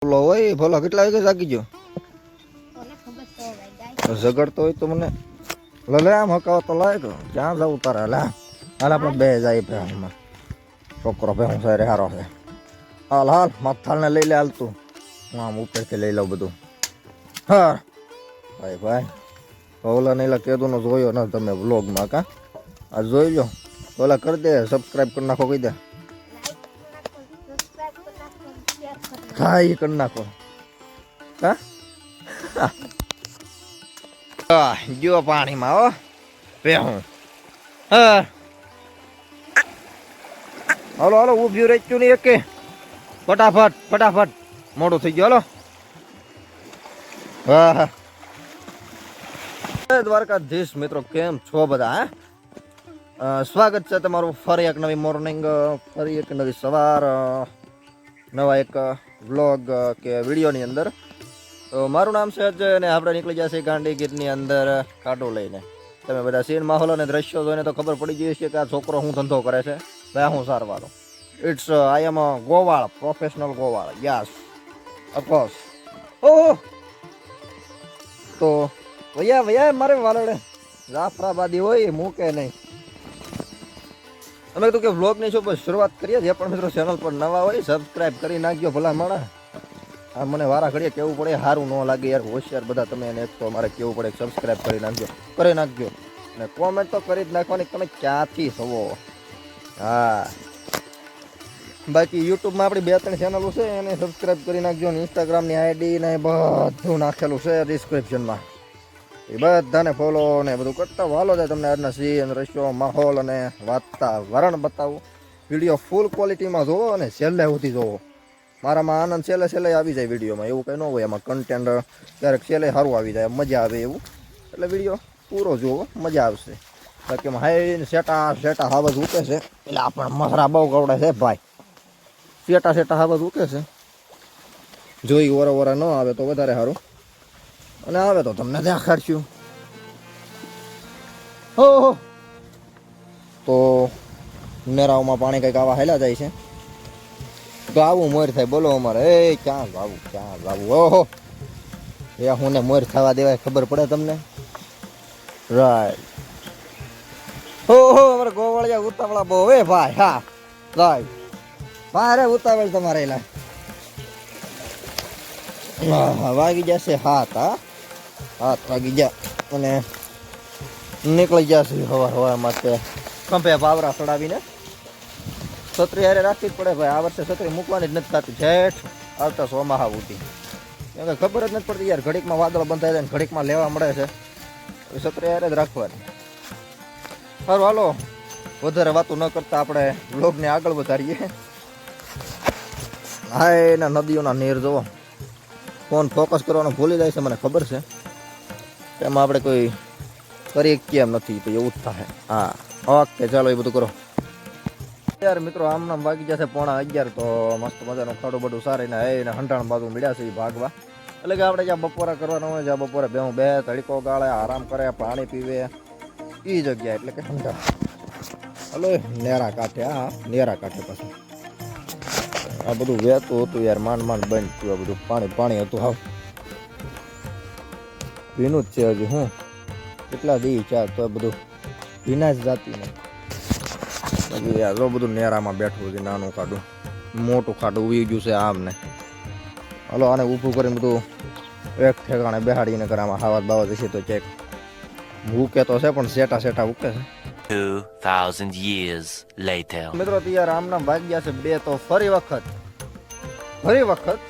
બોલો હોય ભલો કેટલા વાગે જાગી ગયો કોને ખબર તો ભાઈ ગાય. ઝઘડતો હોય તો મને લે લે આમ હકાવો તો લાય તો ક્યાં જવું તારે લે. હાલ આપણે બે જાય ભેહમાં છોકરો ભેહું સારે હારો છે. હાલ હાલ મથાલને લઈ લે હાલ તું. હું આમ ઉપરથી લઈ લઉં બધું. હા ભાઈ ભાઈ ઓલા ને એલા કેદું જોયો ને તમે વ્લોગમાં કા? આ જોઈ લો ઓલા કરી દે સબસ્ક્રાઈબ કરી નાખો કહી દે. હા એ કરી નાખો. હા? જો પાણીમાં, હો. હું. હા. હાલો, હલો, ઊભી રેચ્યું નહીં એકે. ફટાફટ ફટાફટ. મોડું થઈ ગયું, હલો. હા દ્વારકાધીશ મિત્રો, કેમ છો બધા, હા? સ્વાગત છે તમારું ફરી એક નવી મોર્નિંગ ફરી એક નવી સવાર નવા એક વ્લોગ કે વિડીયોની અંદર. તો મારું નામ છે અજય અને આપણે નીકળી જશે ગાંડી ગીરની અંદર કાંટો લઈને. તમે બધા સીન માહોલ અને દ્રશ્યો જોઈને તો ખબર પડી ગઈ છે કે આ છોકરો શું ધંધો કરે છે. ભાઈ હું સારવારો ઇટ્સ આઈ એમ ગોવાળ પ્રોફેશનલ ગોવાળ. યસ અફકોર્સ ઓહો! તો ભૈયા ભૈયા મારે વાલડે. જાફરાબાદી હોય, મૂકે નહીં. અમે કીધું કે વ્લોગની શું શરૂઆત કરીએ જે પણ મિત્રો ચેનલ પર નવા હોય સબસ્ક્રાઇબ કરી નાખજો ભલા માણા આ મને વારા ઘડીએ કેવું પડે સારું ન લાગે યાર, હોશિયાર બધા તમે એને એક તો મારે કેવું પડે સબસ્ક્રાઇબ કરી નાખજો કરી નાખજો. અને કોમેન્ટ તો કરી જ નાખવાની, તમે ક્યાંથી થવો હા. બાકી યુટ્યુબમાં આપણી બે ત્રણ ચેનલો છે, એને સબસ્ક્રાઇબ કરી નાખજો અને ઇન્સ્ટાગ્રામની આઈડી ને બધું નાખેલું છે ડિસ્ક્રિપ્શનમાં એ બધાને ફોલો ને બધું કરતા વાલો જાય તમને આજના સીન રસ્યો માહોલ અને વાતાવરણ બતાવું. વીડિયો ફૂલ ક્વોલિટીમાં જોવો અને છેલ્લે સુધી જોવો મારામાં આનંદ છેલ્લે છેલ્લે આવી જાય વિડીયોમાં. એવું કંઈ ન હોય. એમાં કન્ટેન્ટ ક્યારેક છેલ્લે સારું આવી જાય. મજા આવે એવું. એટલે વીડિયો પૂરો જોવો મજા આવશે. બાકી હાઈ સેટા સેટા હાવજ ઉકે છે. એટલે પણ મસરા બહુ ગવડે છે ભાઈ. સેટા સેટા હાવજ ઉકે છે. જોઈ ઓરા ઓરા ન આવે તો વધારે સારું. અને હવે તો તમને દેખાડશું. હો તો ઉનેરાઓમાં પાણી કંઈક આવા હેલા જાય છે. તો આવું મોર થાય બોલો અમારે. એ ક્યાં લાવું ક્યાં લાવું ઓહો. એ હું ને મોર થવા દેવાય ખબર પડે તમને? રાઈટ હો હો અમારે ગોવાળિયા ઉતાવળા બહુ. હે ભાઈ હા. રાઈટ ભારે ઉતાવળ તમારે લા આહા, વાગી જશે હાથ હા. હાથ વાગી ગયા અને નીકળી જશે હવા હવા માટે. કંપે પાવરા ચડાવીને. છત્રી હારે રાખવી જ પડે ભાઈ. આ વર્ષે છત્રી મૂકવાની જ નથી થતી. જેઠ આવતા સોમાહા ઉઠી કેમ કે ખબર જ નથી પડતી યાર, ઘડીકમાં વાદળ બંધાઈ જાય ને ઘડીકમાં લેવા મળે છે. છત્રી હારે જ રાખવાની. સારું હાલો. વધારે વાતો ન કરતા આપણે બ્લોગને આગળ વધારીએ. હા એના નદીઓના નીર જોવો ફોન ફોકસ કરવાનું ભૂલી જાય છે, મને ખબર છે. એમાં આપણે કોઈ કરી કેમ નથી તો એવું જ થાય. હા ઓકે ચાલો એ બધું કરો. યાર મિત્રો આમ નામ વાગી જશે પોણા અગિયાર, તો મસ્ત મજાનું ખાડું બધું સારીને એને હંટાણ બાજુ મળ્યા છે એ ભાગવા. એટલે કે આપણે જ્યાં બપોરા કરવાના હોય, જ્યાં બપોરે બેહું, બે તડકો ગાળે, આરામ કરે, પાણી પીવે. એ જગ્યા એટલે કે હંટાણ હલો, નેરા કાંઠે, હા, નેરા કાંઠે પાછું. આ બધું વહેતું હતું યાર માંડ માંડ બંધ થયું આ બધું. પાણી પાણી હતું, હાવ. ભીનું જ છે હજી હું કેટલા દી ચા તો બધું ભીના જ જાતી ને. બાકી આ જો બધું નેરામાં બેઠું છે નાનું ખાડું. મોટું ખાડું ઉઈ ગયું છે આમ ને. હલો આને ઊભું કરીને બધું એક ઠેકાણે બેહાડીને કરામાં હાવાત બાવાત હશે તો ચેક ભૂકે તો છે પણ સેટા સેટા ઉકે છે. 2,000 years later. મિત્રો તો યાર આમના ભાગ્યા છે બે તો ફરી વખત ફરી વખત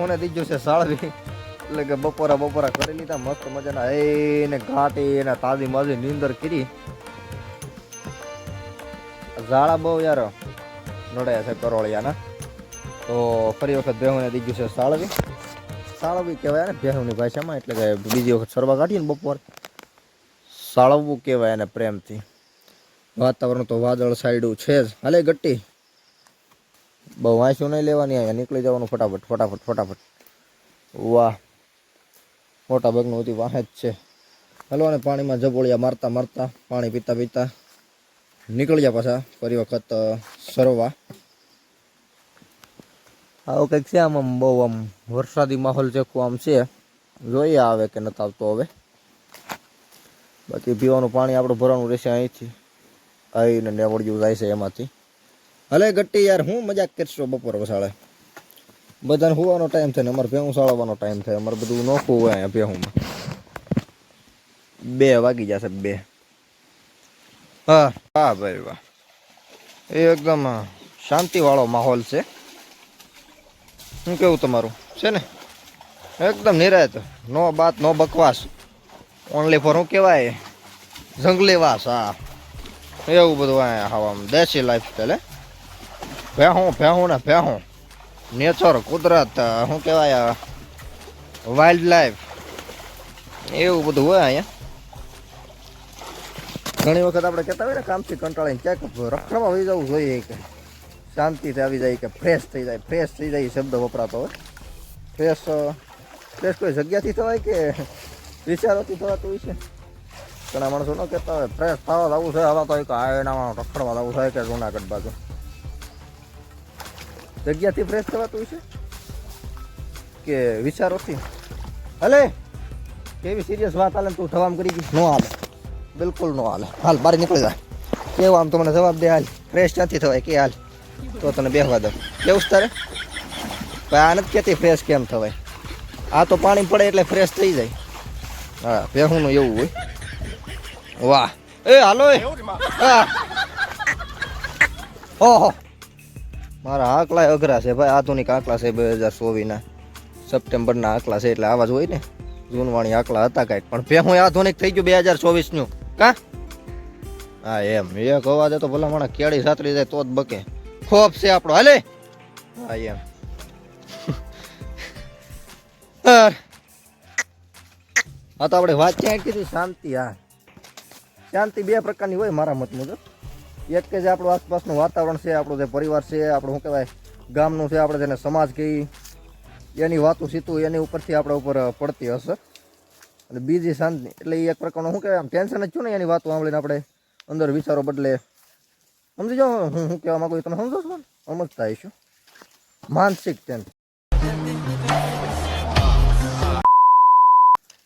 હું દીધું છે સાળવી. એટલે કે બપોરા બપોરા કરી લીધા, મસ્ત મજાના એને ઘાટી એને તાજી માજી નીંદર કરી. ઝાડા બહુ યાર નડ્યા છે કરોળિયાના. તો ફરી વખત બેહુને દીધું છે સાળવી. સાળવી કહેવાય ને બેહુની ભાષામાં, એટલે કે બીજી વખત સરવા કાઢીએ ને બપોર. સાળવવું કહેવાય એને પ્રેમથી. વાતાવરણ તો વાદળ સાઈડું છે જ. હાલે ગટ્ટી. બહુ વાંચ્યું નહીં લેવાની, અહીંયા નીકળી જવાનું ફટાફટ ફટાફટ ફટાફટ. વાહ. મોટા ભાગનું બધી વાહે જ છે. હલો, અને પાણીમાં જબોળિયા મારતા મારતા પાણી પીતા પીતા નીકળ્યા પાછા ફરી વખત સરવા. આવું કંઈક છે આમ આમ બહુ આમ વરસાદી માહોલ જેવું આમ છે. જોઈએ આવે કે નથી આવતો હવે. બાકી પીવાનું પાણી આપણું ભરવાનું રહેશે અહીંથી. આવીને નેવડિયું જાય છે એમાંથી. હલે ગટ્ટી યાર, હું મજાક કરશો બપોર વસાળે? બધાને હોવાનો ટાઈમ થાય ને અમારે ભેહું સાળવાનો ટાઈમ થાય. અમારે બધું નોખું હોય અહીંયા ભેહુંમાં. બે વાગી જશે બે. હા. હા, ભાઈ, વાહ. એ એકદમ શાંતિવાળો માહોલ છે. શું કેવું તમારું? છે ને? એકદમ નિરાયત. નો બાત, નો બકવાસ. ઓનલી ફોર શું કહેવાય? જંગલી વાસ, હા. એવું બધું અહીંયા હવામાં. દેશી લાઈફ સ્ટાઈલ હે? ભેહું ભેહું ને ભેહું. નેચર, કુદરત શું કહેવાય વાઇલ્ડ લાઈફ એવું બધું હોય અહીંયા. ઘણી વખત આપણે કહેતા હોય ને, કામથી કંટાળીને ક્યાંક રખડવા આવી જવું જોઈએ કે શાંતિથી આવી જાય કે ફ્રેશ થઈ જાય ફ્રેશ થઈ જાય શબ્દ વપરાતો હોય. ફ્રેશ ફ્રેશ કોઈ જગ્યાથી થવાય કે વિચારોથી થવાતું હોય છે? ઘણા માણસો ન કહેતા હોય ફ્રેશ થવા લાવવું છે હવા તો એક આ રખડવા લાવવું થાય કે જુનાગઢ બાજુ. જગ્યાથી ફ્રેશ થવાતું છે કે વિચારોથી હલે? કેવી સિરિયસ વાત હાલે તું થવામ કરી ગઈ નો હાલે. બિલકુલ નો હાલે. હાલ, બહાર નીકળી જાય કેવું આમ તો મને જવાબ દે? હાલ ફ્રેશ ક્યાંથી થવાય. કે હાલ, તો તને બેહવા દઉં. કેવું તારે? ભાઈ, આ નથી કહેતી ફ્રેશ કેમ થવાય. આ તો પાણી પડે એટલે ફ્રેશ થઈ જાય. હા ભેહુંનું એવું હોય. વાહ. એ, હાલો એ. ઓહો. મારા આંકલા અઘરા છે ભાઈ, આધુનિક આંકલા છે બે હજાર ચોવીસના સપ્ટેમ્બરના આંકલા છે એટલે આવા જ હોય ને. જૂનવાણી આંકલા હતા કાંઈક, પણ ભેહું આધુનિક થઈ ગયું બે હજાર ચોવીસનું. કા? હા, એમ. એક અવાજ તો ભલા માણસ કેળી સાતરી જાય તો જ બકે. ખોફ છે આપણો. હાલે? હા, એમ. હા હા તો આપણે વાત ક્યાં કીધી? શાંતિ, હા. શાંતિ બે પ્રકારની હોય મારા મત મુજબ. એક કે જે આપણું આસપાસનું વાતાવરણ છે, આપણો જે પરિવાર છે, આપણું શું કહેવાય, ગામનું છે, આપણે જેને સમાજ કહીએ, એની વાતું સીતું, એની ઉપરથી આપણા ઉપર પડતી અસર. અને બીજી શાંતિ, એટલે એ એક પ્રકારનું શું કહેવાય, આમ ટેન્શન જ છું ને એની વાતો સાંભળીને આપણે અંદર વિચારો બદલે. સમજી જાઓ, હું શું કહેવા માંગુ તમે સમજો છો સમજતા હશો માનસિક ટેન્શન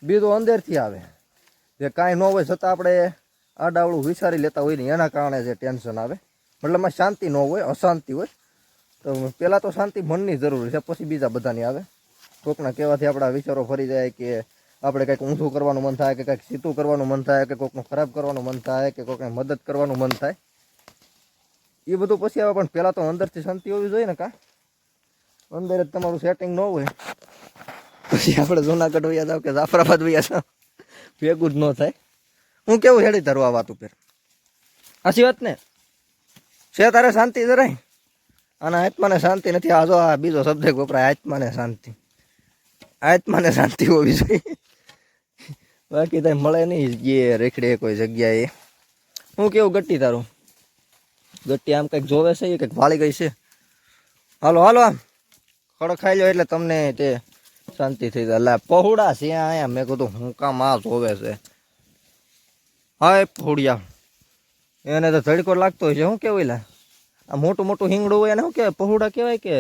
બીજું અંદરથી આવે. જે કાંઈ ન હોય છતાં આપણે આડાવડું વિચારી લેતા હોય ને એના કારણે જે ટેન્શન આવે. મતલબમાં શાંતિ ન હોય, અશાંતિ હોય. તો પહેલાં તો શાંતિ મનની જરૂરી છે, પછી બીજા બધાની આવે. કોકના કહેવાથી આપણા વિચારો ફરી જાય કે આપણે કંઈક ઊંધું કરવાનું મન થાય, કે કંઈક સીતું કરવાનું મન થાય, કે કોકનું ખરાબ કરવાનું મન થાય, કે કોકને મદદ કરવાનું મન થાય. એ બધું પછી આવે, પણ પહેલાં તો અંદરથી શાંતિ હોવી જોઈએ ને કાં? અંદર જ તમારું સેટિંગ ન હોય. પછી આપણે જુનાગઢ વયા જાવ કે જાફરાબાદ વૈયા જાવ. ભેગું જ ન થાય. હું કેવું હેડી ધરવા આ વાત ઉપર? સાચી વાત ને? છે તારે શાંતિ જરાય? અને આત્માને શાંતિ નથી. આ જો આ બીજો એક વપરાય આત્માને શાંતિ. આત્માને શાંતિ હોવી જોઈએ. બાકી તાઈ મળે નહીં જે રેખડે કોઈ જગ્યાએ. હું કેવું ગટ્ટી તારું? ગટ્ટી આમ કંઈક જોવે છે એ કંઈક વાળી ગઈ છે? હાલો હાલો આમ. ખડો ખાઈ લો એટલે તમને તે શાંતિ થઈ જાય. લે પહોળા છે અહીંયા મેં કીધું હું કામ આ જોવે છે. હા ફોડિયા. એને તો ધડકો લાગતો હોય છે શું કેવું લે આ મોટું મોટું હિંગડું હોય એને શું કહેવાય? પહોળા કહેવાય કે?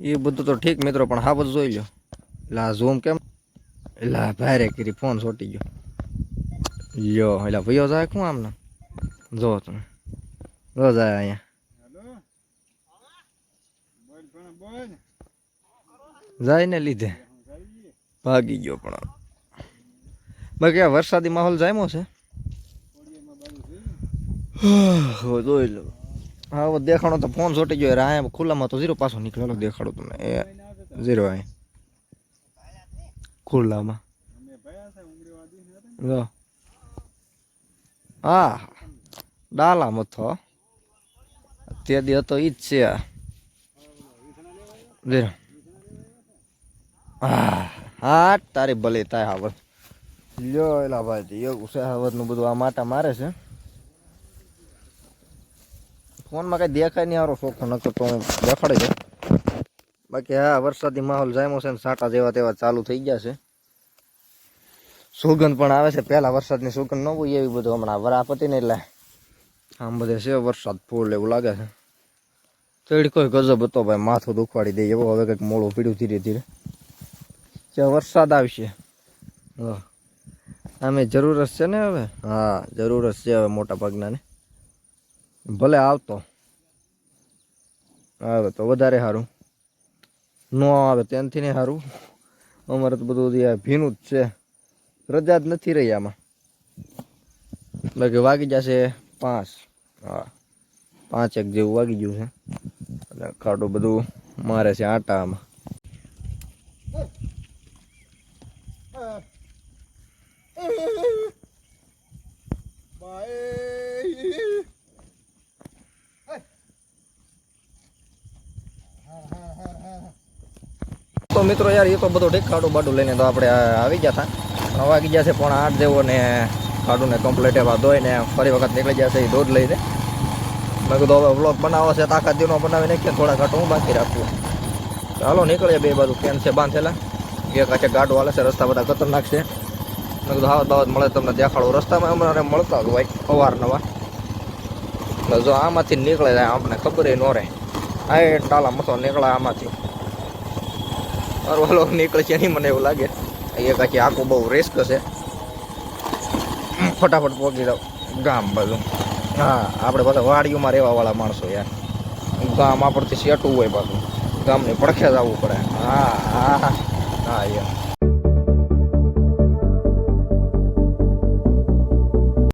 એ બધું તો ઠીક મિત્રો, પણ હા બધું જોઈ લો એટલે આ ઝૂમ કેમ? એટલે ભારે કરી ફોન છોટી ગયો. લ્યો એટલે ભયો જાય શું આમને? જો તમે. જો જાય અહીંયા. જાય ને લીધે. ભાગી ગયો પણ. બાકી આ વરસાદી માહોલ જામ્યો છે. જોઈ લો. હા દેખાણો તો ફોન ચોટી ગયો. આ ખુલ્લામાં તો ઝીરો પાછો નીકળેલો દેખાડો તમને એ ઝીરો અહીં ખુલ્લામાં. હા ડાલા મથો તે. દી હતો ઈ જ છે આ. ઝીરો હા હા તારી ભલે તાય હાવર લ્યો એલા ભાઈ એવું છે બધું આ માટા મારે છે. ફોનમાં કાંઈ દેખાય નહીં આરો શોખો નકર તો દેખાડી દઉં બાકી હા, વરસાદી માહોલ જામ્યો છે ને સાટા જેવા તેવા ચાલુ થઈ ગયા છે. સુગંધ પણ આવે છે, પહેલાં વરસાદની સુગંધ ન હોય એવી બધું, હમણાં વરાપતિ ને એટલે આમ બધે છે, વરસાદ ફૂલ એવું લાગે છે. તડકો ગજબ હતો ભાઈ, માથું દુખવાડી દે એવો, હવે કંઈક મોડું પીડ્યું ધીરે ધીરે. વરસાદ આવશે, હા. આમે જરૂરત છે ને હવે? હા જરૂરત છે હવે મોટા ભાગનાને ભલે આવતો. આવે તો વધારે સારું. ન આવે ત્યાંથી ને સારું. અમારે તો બધું ભીનું જ છે. રજા જ નથી રહી આમાં. બાકી વાગી જશે પાંચ. હા, પાંચ એક જેવું વાગી ગયું છે. અને ખાડું બધું મારે છે આટા આમાં તો મિત્રો યાર, એ તો બધો ઠીક બાડું લઈને તો આપણે આવી ગયા હતા. પણ વાગી ગયા છે પણ આઠ જેવો ને ખાડું ને કમ્પ્લીટ એવા ધોઈને ફરી વખત નીકળી જશે એ દૂધ લઈને. મેં કીધું, હવે વ્લોગ બનાવો છે તો આખા દિવસનો બનાવી નાખીએ, થોડા ઘાટું હું બાકી રાખું. ચાલો નીકળીએ બે બાજુ કેન છે, બાંધેલા? એક કાચે ગાડો હાલે છે, રસ્તા બધા ખતરનાક છે. મેં કીધું હાવત બાવત મળે તમને દેખાડું. રસ્તામાં અમારે મળતા જ હોય અવારનવાર એટલે જો આમાંથી નીકળે જાય આપણને ખબર ન રહે. આ ટાલા મસો નીકળે આમાંથી. મારો નીકળે છે નહીં મને એવું લાગે. એક આખી આખું બહુ રિસ્ક છે ફટાફટ પહોંચી જાવ ગામ બાજુ. હા, આપણે બધા વાડીઓમાં રહેવાવાળા માણસો યાર. ગામ આપણથી સેટું હોય પાછું. ગામની પડખે જ આવવું પડે. હા હા. હા, યાર.